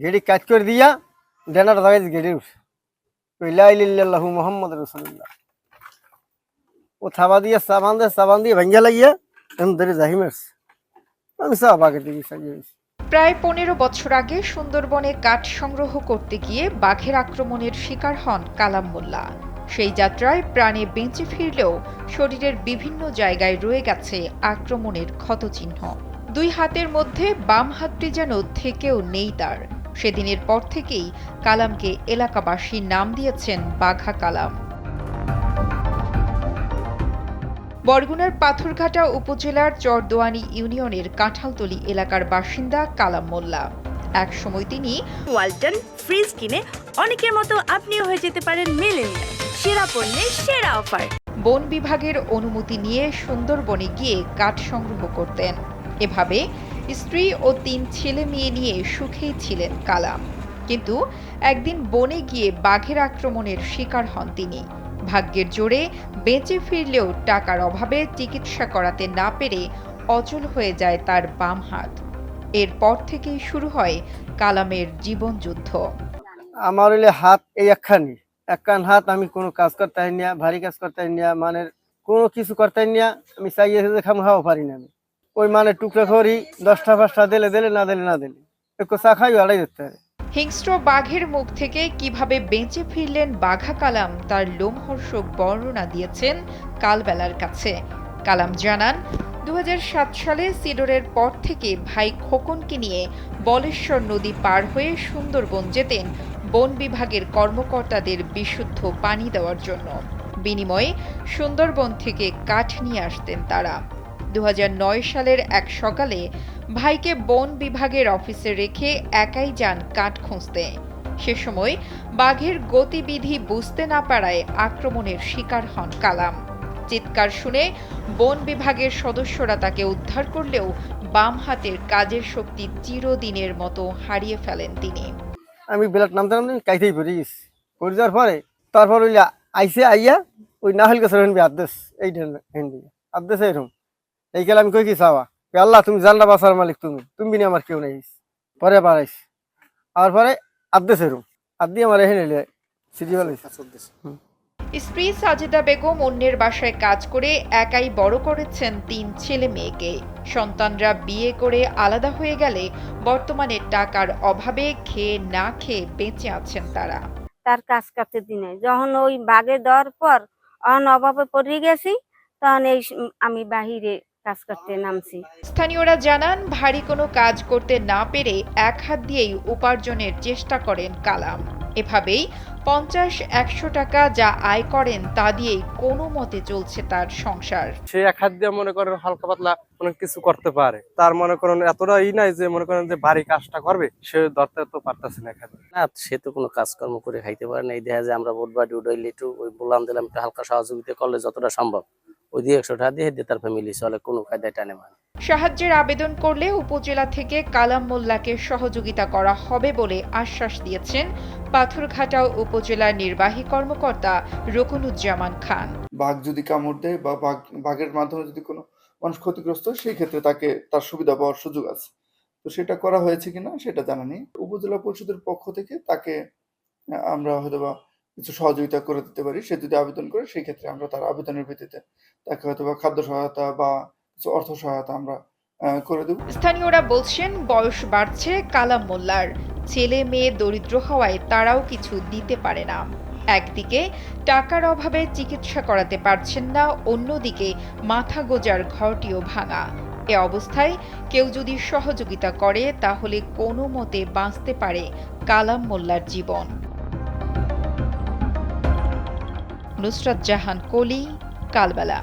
গেড়ি কাজ করে দিয়া ডেনার দাগাই গেড়ি উঠছে ইল্লাহু মোহাম্মদ রসুল্লাহ ও থাবা দিয়ে সাবান দিয়ে সাবান দিয়ে ভেঙ্গে লাগিয়ে এম ধরে জাহি মারছে আমি সব আগে দিকে সাজিয়ে দিয়েছি প্রায় পনেরো বছর আগে সুন্দরবনে কাঠ সংগ্রহ করতে গিয়ে বাঘের আক্রমণের শিকার হন কালাম মোল্লা। সেই যাত্রায় প্রাণে বেঁচে ফিরলেও শরীরের বিভিন্ন জায়গায় রয়ে গেছে আক্রমণের ক্ষতচিহ্ন। দুই হাতের মধ্যে বাম হাতটি যেন থেকেও নেই তার। সেদিনের পর থেকেই কালামকে এলাকাবাসী নাম দিয়েছেন বাঘা কালাম। বরগুনার পাথরঘাটা উপজেলার চরদোয়ানি ইউনিয়নের কাঁঠালতলি এলাকার বাসিন্দা কালাম মোল্লা। এক সময় তিনি ওয়ালটন ফ্রিজ কিনে অনেকের মতো আপনিও হয়ে যেতে পারেন মেলেনিয়া সেরা পণ্যের সেরা অফার। বন বিভাগের অনুমতি নিয়ে সুন্দরবনে গিয়ে কাঠ সংগ্রহ করতেন। এভাবে স্ত্রী ও তিন ছেলে মেয়ে নিয়ে সুখেই ছিলেন কালাম কিন্তু একদিন বনে গিয়ে বাঘের আক্রমণের শিকার হন তিনি। ভাগ্যের জোরে বেঁচে ফিরলেও টাকার অভাবে চিকিৎসা করাতে না পেরে অচল হয়ে যায় তার বাম হাত। এরপর থেকেই শুরু হয় কালামের জীবন যুদ্ধ আমার হইলে হাত এই একখানি। একখান হাত আমি কোনো কাজ করতে না, ভারী কাজ করতে না মানে কোনো কিছু করতে না, আমি চাইয়ে খাম, খাওয়া পারি না আমি। ওই মানে টুকরা করি দশটা পাঁচটা দিলে দিলে, না দিলে না দিলে। একটু চা খাই আড়াই দিতে পারে হিংস্র বাঘের মুখ থেকে কীভাবে বেঁচে ফিরলেন বাঘা কালাম, তার লোমহর্ষক বর্ণনা দিয়েছেন কালবেলার কাছে। কালাম জানান দু হাজার সাত সালে সিডোরের পর থেকে ভাই খোকনকে নিয়ে বলেশ্বর নদী পার হয়ে সুন্দরবন যেতেন বন বিভাগের কর্মকর্তাদের বিশুদ্ধ পানি দেওয়ার জন্য। বিনিময়ে সুন্দরবন থেকে কাঠ নিয়ে আসতেন তারা। দু হাজার নয় সালের এক সকালে ভাইকে বন বিভাগের অফিসে রেখে একাই যান কাঠ খুঁজতে। সে সময় বাঘের গতিবিধি বুঝতে না পারায় আক্রমণের শিকার হন কালাম। চিৎকার শুনে বন বিভাগের সদস্যরা তাকে উদ্ধার করলেও বাম হাতের কাজের শক্তি চিরদিনের মতো হারিয়ে ফেলেন তিনি। আমি বেলাট নামতে নামতে কাইতেই পড়ে গেছি। যাওয়ার পরে তারপর ওই আইসে আইয়া ওই নাহল গাছের হেনবি আদেশ এই হেনবি আদেশ এরকম। এই গেলে আমি কই কি চাওয়া? কে আল্লাহ তুমি জানলা বাসার মালিক তুমি। তুমি বিনি আমার কেউ নেই। পরে বাড়াইস আর পরে আদেশ এরকম আদি আমার হেনে সিটি বালাইছে স্ত্রী সাজেদা বেগম অন্যের বাসায় কাজ করে একাই বড় করেছেন তিন ছেলে মেয়েকে। সন্তানরা বিয়ে করে আলাদা হয়ে গেলে বর্তমানে টাকার অভাবে খেয়ে না খেয়ে বেঁচে আছেন তারা। তার কাজ করতে দিনে যখন ওই বাগে দেওয়ার পর অন অভাবে পড়ে গেছি তখন এই আমি বাহিরে কাজ করতে নামছি। স্থানীয়রা জানান ভারী কোনো কাজ করতে না পেরে এক হাত দিয়েই উপার্জনের চেষ্টা করেন কালাম। এভাবেই পঞ্চাশ একশো টাকা যা আয় করেন তা দিয়েই কোনো মতে চলছে তার সংসার। সে এক হাত দিয়ে মনে করেন হালকা পাতলা অনেক কিছু করতে পারে। তার মনে করেন এতটা ই নাই যে মনে করেন যে ভারী কাজটা করবে সে ধরতে তো পারতেছে না এখানে না সে তো কোনো কাজকর্ম করে খাইতে পারে না। এই দেখা যায় আমরা বুধবার উঠাইলে একটু ওই বললাম দিলাম একটু হালকা সহযোগিতা করলে যতটা সম্ভব। ওই দিয়ে একশো টাকা দিয়ে দিয়ে তার ফ্যামিলি চলে কোনো কায়দায় টানে মানে সাহায্যের আবেদন করলে উপজেলা থেকে কালাম মোল্লাকে সহযোগিতা করা হবে বলে আশ্বাস দিয়েছেন পাথরঘাটা উপজেলার নির্বাহী কর্মকর্তা রকুনুজ্জামান খান। বাঘ যদি কামড় দেয় বা বাঘ বাঘের মাধ্যমে যদি কোনো মানুষ ক্ষতিগ্রস্ত সেই ক্ষেত্রে তাকে তার সুবিধা পাওয়ার সুযোগ আছে। তো সেটা করা হয়েছে কিনা সেটা জানা নেই। উপজেলা পরিষদের পক্ষ থেকে তাকে আমরা হয়তো বা কিছু সহযোগিতা করে দিতে পারি, সে যদি আবেদন করে, সেই ক্ষেত্রে আমরা তার আবেদনের ভিত্তিতে তাকে হয়তো বা খাদ্য সহায়তা বা কিছু অর্থ সহায়তা আমরা করে দেবো। স্থানীয়রা বলছেন, বয়স বাড়ছে কালাম মোল্লার। ছেলে, মেয়ে দরিদ্র হওয়ায় তারাও কিছু দিতে পারে না। একদিকে টাকার অভাবে চিকিৎসা করাতে পারছেন না, অন্যদিকে মাথা গোজার ঘরটিও ভাঙা। এ অবস্থায় কেউ যদি সহযোগিতা করে, তাহলে কোনো মতে বাঁচতে পারে কালাম মোল্লার জীবন। নুসরাত জাহান কোলি কালবেলা।